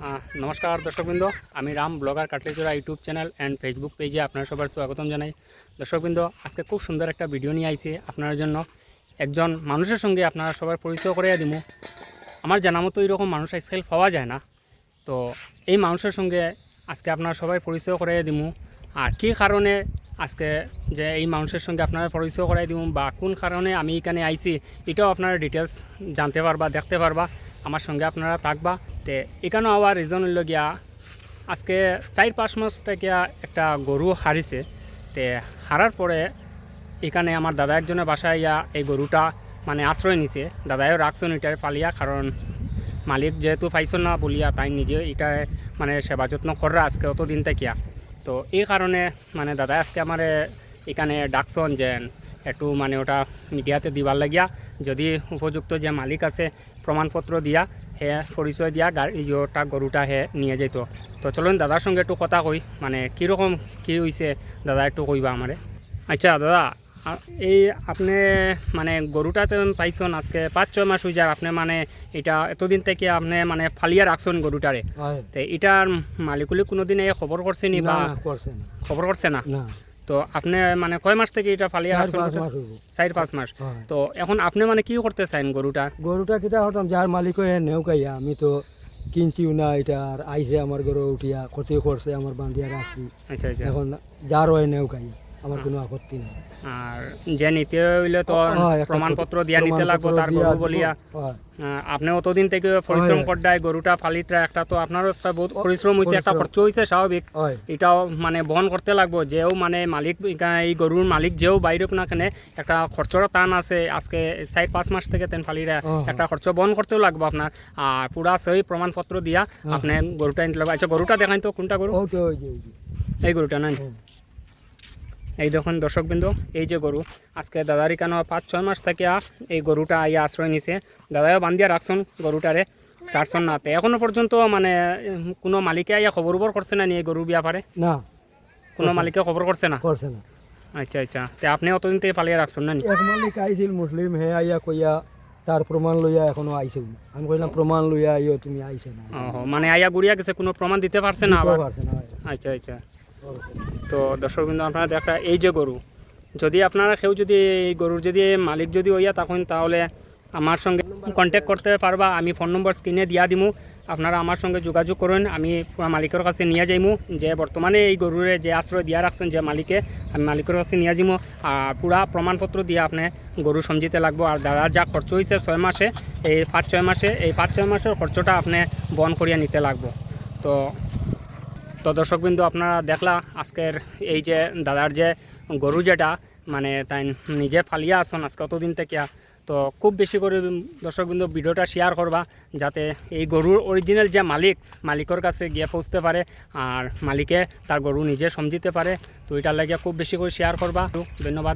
নমস্কার দর্শকবৃন্দ, আমি Ram, blogger Katlichora YouTube channel and Facebook পেজে আপনারা সবার স্বাগতম জানাই। দর্শকবৃন্দ, আজকে খুব সুন্দর একটা ভিডিও নিয়ে আইছি আপনার জন্য। একজন মানুষের সঙ্গে আপনারা সবার পরিচয় করাইয়া দিব আমার জানা মতো এরকম মানুষ আজকাল পাওয়া যায় না। তো এই মানুষের সঙ্গে আজকে আপনারা সবাই পরিচয় করাইয়া দিব আর কী কারণে আজকে যে এই মানুষের সঙ্গে আপনারা পরিচয় করাই দিব বা কোন কারণে আমি এখানে আইছি, এটাও আপনারা ডিটেলস জানতে পারবা, দেখতে পারবা। আমার সঙ্গে আপনারা থাকবা। তে এখানেও আবার রিজন হইল গিয়া, আজকে চার পাঁচ মাস থেকে একটা গরু হারিছে। তে হারার পরে এখানে আমার দাদা একজনের বাসায় ইয়া এই গরুটা মানে আশ্রয় নিছে। দাদাও রাখছেন এটার পালিয়া, কারণ মালিক যেহেতু পাইছো না বলিয়া তাই নিজে এটা মানে সেবা যত্ন করা আজকে অতদিন থেকিয়া। তো এই কারণে মানে দাদা আজকে আমার এখানে ডাকছন যে একটু মানে ওটা মিডিয়াতে দিবার লাগিয়া যদি উপযুক্ত যে মালিক আছে প্রমাণপত্র দিয়া হে পরিচয় দিয়া গাড়ি ওটা গরুটা হে নিয়ে যেত তো। চলুন দাদার সঙ্গে একটু কথা কই মানে কীরকম কী হয়েছে দাদা একটু কইবা আমারে আচ্ছা দাদা এই আপনি মানে গরুটা তো পাইছেন আজকে পাঁচ ছয় মাস হয়ে যায় আপনি মানে এটা এতদিন থেকে আপনি মানে ফালিয়া রাখছেন গরুটারে তো এটার মালিকুলি কোনোদিন এই খবর করছেনি না বা খবর করছে না। তো আপনি মানে কয় মাস থেকে এটা ফালিয়া চার পাঁচ মাস হইব। চার পাঁচ মাস। তো এখন আপনি মানে কি করতে চাইন গরুটা? গরুটা কিটা হতাম যার মালিক হয়ে নেউকাইয়া আমি তো কিনছিও না এটা আর আইসে আমার গরু উঠিয়া ক্ষতি করছে আমার বান্ধিয়া রাখছি আচ্ছা আচ্ছা। এখন যার হয় নেউকাইয়া আমার কোনো আপত্তি নাই। আর যে নিতে হইলে তো প্রমাণপত্র দিয়া নিতে লাগবো তার গরু বলিয়া। আপনি অতদিন থেকে পরিশ্রম। করডায় গরুটা ফালিটা একটা তো আপনারও একটা বহুত পরিশ্রম হয়েছে একটা খরচ হয়েছে স্বাভাবিক। এটাও মানে বহন করতে লাগবো যেও মানে মালিক এই গরুর মালিক যেও বাইরেক না কেন একটা খরচর টান আছে। আজকে চার পাঁচ মাস থেকে তেন ফালিরা একটা খরচ বহন করতেও লাগবো আপনার। আর পুরা সহি প্রমাণপত্র দিয়া আপনি গরুটা নিতে লাগবে। আচ্ছা গরুটা দেখাই তো কোনটা গরু? এই গরুটা না হুম। এই দেখুন দর্শকবৃন্দ এই যে গরু আজকে দাদার কেন পাঁচ ছয় মাস থেকে এই গরুটা আইয়া আশ্রয় নিছে। দাদাও বান্ধিয়া রাখছন গরুটারে চারশন না। তো এখনও পর্যন্ত মানে কোনো মালিকে আইয়া খবর উবর করছে না নি এই গরুর ব্যাপারে? না। কোনো মালিকে খবর করছে না? করছে না। আচ্ছা আচ্ছা। তো আপনি অতদিন থেকে পালিয়ে রাখছেন না এক মালিক আইছিল মুসলিম হে আইয়া কইয়া তার প্রমাণ লইয়া এখনও আইছে। আমি কইলাম প্রমাণ লইয়া আইও তুমি আইছে না। মানে আইয়া গুড়িয়া গেছে কোনো প্রমাণ দিতে পারছে না আবার। আচ্ছা আচ্ছা। তো দর্শকবৃন্দ আপনারা দেখা এই যে গরু, যদি আপনারা কেউ যদি এই গরুর যদি মালিক যদি হইয়া তখন তাহলে আমার সঙ্গে কন্ট্যাক্ট করতে পারবা, আমি ফোন নম্বর স্ক্রিনে দিয়া দিমু। আপনারা আমার সঙ্গে যোগাযোগ করুন, আমি মালিকের কাছে নিয়ে যাইমু। যে বর্তমানে এই গরুরে যে আশ্রয় দিয়া রাখছেন, যে মালিকে, আমি মালিকের কাছে নিয়ে যাইমু। আর পুরা প্রমাণপত্র দিয়ে আপনি গরু সমজিতে লাগবো। আর দাদার যা খরচ হয়েছে ছয় মাসে, এই পাঁচ ছয় মাসে, এই পাঁচ ছয় মাসের খরচটা আপনি বহন করিয়া নিতে লাগবো। তো তো দর্শকবিন্দু, আপনারা দেখলা, আজকের এই যে দাদার যে গরু যেটা মানে তাই নিজে ফালিয়া আসন আজকে অতদিন থেকে তো খুব বেশি করে দর্শকবিন্দু ভিডিওটা শেয়ার করবা, যাতে এই গরুর অরিজিনাল যে মালিক, মালিকর কাছে গিয়ে পৌঁছতে পারে, আর মালিকে তার গরু নিজে সমজিতে পারে। তো এটার লাগে খুব বেশি করে শেয়ার করবা। ধন্যবাদ।